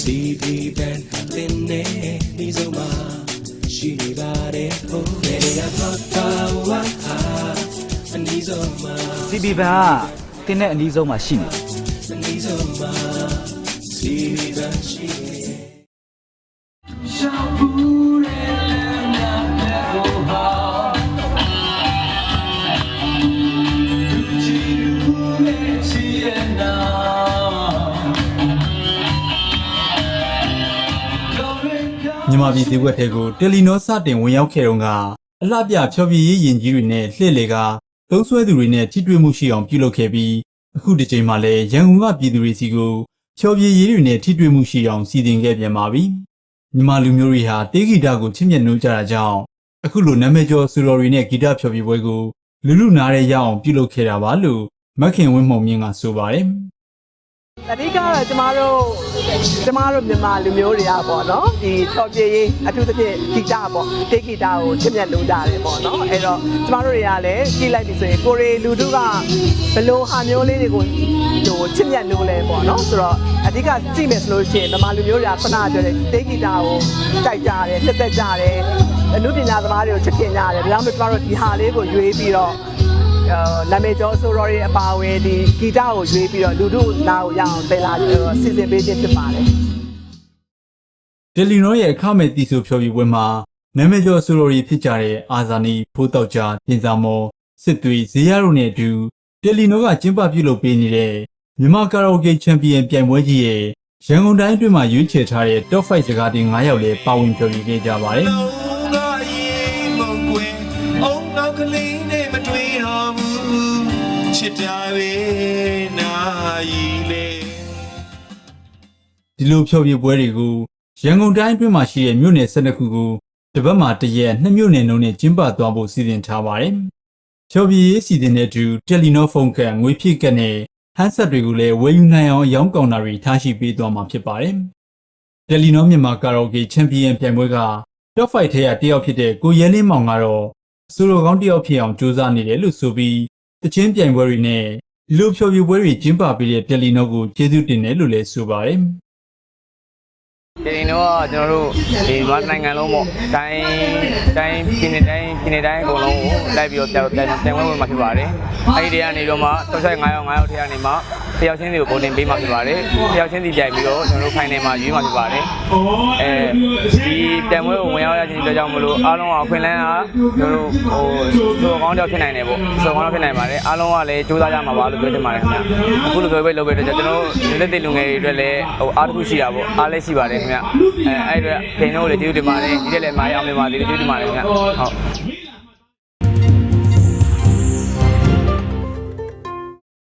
CB band တင်နေဒီစုံမှာရှိနေပါတယ်ဟိုလေယာတော့တာဝါဟာအနီးဆုံးမှာ CB ဘန်ကတင်းတဲ့အနီးဆုံးမှာရှိနေတယ်အနီးဆုံးမှာ CB band ရှိနေ မြန်မာပြည်ဈေးကွက်ထဲကိုတယ်လီနောစတင်ဝင်ရောက်ခဲ့တုန်းကအလှပြဖျော်ဖြေရေးရင်ကြီးတွေနဲ့လှည့်လေကသုံးဆွဲသူတွေနဲ့ထိတွေ့မှုရှိအောင်ပြုလုပ်ခဲ့ပြီးအခုဒီချိန်မှာလည်းရန်ကုန်ကပြည်သူတွေစီကိုဖျော်ဖြေရေးတွေနဲ့ထိတွေ့မှုရှိအောင်စီစဉ်ခဲ့ပြန်ပါပြီမြန်မာလူမျိုးတွေဟာတေးဂီတကိုချစ်မြတ်နိုးကြတာကြောင့်အခုလိုနာမည်ကျော်ဆူတော်တွေနဲ့ဂီတဖျော်ဖြေပွဲကိုလူလူနားရဲရအောင်ပြုလုပ်ခဲ့တာပါလို့မခင်ဝင်းမှုံမြင့်ကဆိုပါတယ် အဓိကတော့ကျမတို့ကျမတို့မြန်မာလူမျိုးတွေကပေါ့နော်ဒီတော်ပြေးရေးအထူးသဖြင့်ဂီတပေါ့တေးဂီတကိုချစ်မြတ်လို့ကြတယ်ပေါ့နော်အဲ့တော့ကျမတို့တွေကလည်းကြည့်လိုက်ပြီဆိုရင်ကိုရီလူထုကဘယ်လိုဟာမျိုးလေးတွေကိုဟိုချစ်မြတ်လို့လဲပေါ့နော်ဆိုတော့အဓိကကြည့်မယ်ဆိုလို့ရှိရင်မြန်မာလူမျိုးတွေကခဏပြောတယ်တေးဂီတကိုကြိုက်ကြတယ်နှစ်သက်ကြတယ်အမှုပညာသမားတွေကိုချစ်ခင်ကြတယ်ဒါကြောင့်မို့ကျမတို့ဒီဟာလေးကိုရွေးပြီးတော့အာ နာမည်ကျော်ဆိုတော်ရဲ့အပါအဝင်ဒီဂီတကိုရွေးပြီးတော့လူတို့နားကိုရအောင်တင်လာပြီးတော့စီစဉ်ပေးခြင်းဖြစ်ပါတယ်တယ်လီနောရဲ့အခမဲ့တီဆိုဖြော်ပြပွဲမှာနာမည်ကျော်ဆိုလိုရီဖြစ်ကြတဲ့အာဇာနီဖိုးတောက်ကြပြင်စာမောစစ်သွေးဇေယျတို့နဲ့အတူတယ်လီနောကကျင်းပပြုလုပ်ပေးနေတဲ့မြန်မာကာရာအိုကေချန်ပီယံပြိုင်ပွဲကြီးရဲ့ရန်ကုန်တိုင်းအတွင်းမှာရွေးချယ်ထားတဲ့ Top 5စကားတင်9ယောက်လည်းပါဝင်ဖြော်ပြခဲ့ကြပါတယ် ချစ်တာပဲနာရီလေဒီလိုဖြော်ပြပွဲတွေကိုရန်ကုန်တိုင်းအတွင်းမှာရှိတဲ့မြို့နယ်12ခုကိုတစ်ပတ်မှာတစ်ရက်နှစ်မြို့နယ်လုံးနဲ့ကျင်းပသွားဖို့စီစဉ်ထားပါတယ်။ဖြော်ပြရေးစီစဉ်တဲ့သူတယ်လီနောဖုန်းကငွေဖြည့်ကတ်နဲ့ဟန်ဆက်တွေကိုလည်းဝယ်ယူနိုင်အောင်အယောင်းကောင်တာတွေထားရှိပေးသွားမှာဖြစ်ပါတယ်။တယ်လီနောမြန်မာကာရာအိုကေချန်ပီယံပြိုင်ပွဲက Top 5ထဲကတစ်ယောက်ဖြစ်တဲ့ကိုရဲလင်းမောင်ကတော့ဆိုလိုကောင်းတစ်ယောက်ဖြစ်အောင်ကြိုးစားနေတယ်လို့ဆိုပြီး တချင်းပြိုင်ပွဲတွေနဲ့ဒီလိုဖြော်ပြပွဲတွေကျင်းပပေးတဲ့တယ်လီနောကိုကျေးဇူးတင်တယ်လို့လည်းဆိုပါတယ်။ဒီနေ့တော့ကျွန်တော်တို့ဒီမြန်မာနိုင်ငံလုံးပေါ့တိုင်းတိုင်းပြည်နယ်တိုင်းပြည်နယ်တိုင်းအကုန်လုံးကိုလိုက်ပြီးတော့ပြန်ပြန်ပြန်ဝင်မှာဖြစ်ပါတယ်အဲ့ဒီတည်းကနေတော့မှတော့ဆိုင်9ယောက်9ယောက်ထဲကနေမှ တယောက်ချင်းစီကိုပုံတင်ပေးမှာဖြစ်ပါတယ်တယောက်ချင်းစီကြိုက်ပြီးတော့ကျွန်တော်တို့ဖိုင်နယ်မှာရွေးမှာဖြစ်ပါတယ်အဲဒီပြန်ပွဲကိုဝင်ရောက်ရခြင်းအတွက်ကြောင့်မလို့အားလုံးကအခွင့်အလမ်းအားကျွန်တော်တို့ဟိုစိုးကောင်းတောက်ဖြစ်နိုင်တယ်ပေါ့စိုးကောင်းတောက်ဖြစ်နိုင်ပါတယ်အားလုံးကလည်းစူးစမ်းကြမှာပါလို့ပြောချင်ပါတယ်ခင်ဗျအခုလိုပြောပဲလုပ်ပဲတော့ကျွန်တော်တို့လက်သက်လူငယ်တွေအတွက်လည်းဟိုအားတစ်ခုရှိတာပေါ့အားလည်းရှိပါတယ်ခင်ဗျအဲအဲ့အတွက်ခင်ဗျတို့လည်းကျေးဇူးတင်ပါတယ်ဒီတက်လည်းမာရအောင်မြန်မာပြည်လည်းကျေးဇူးတင်ပါတယ်ခင်ဗျဟုတ်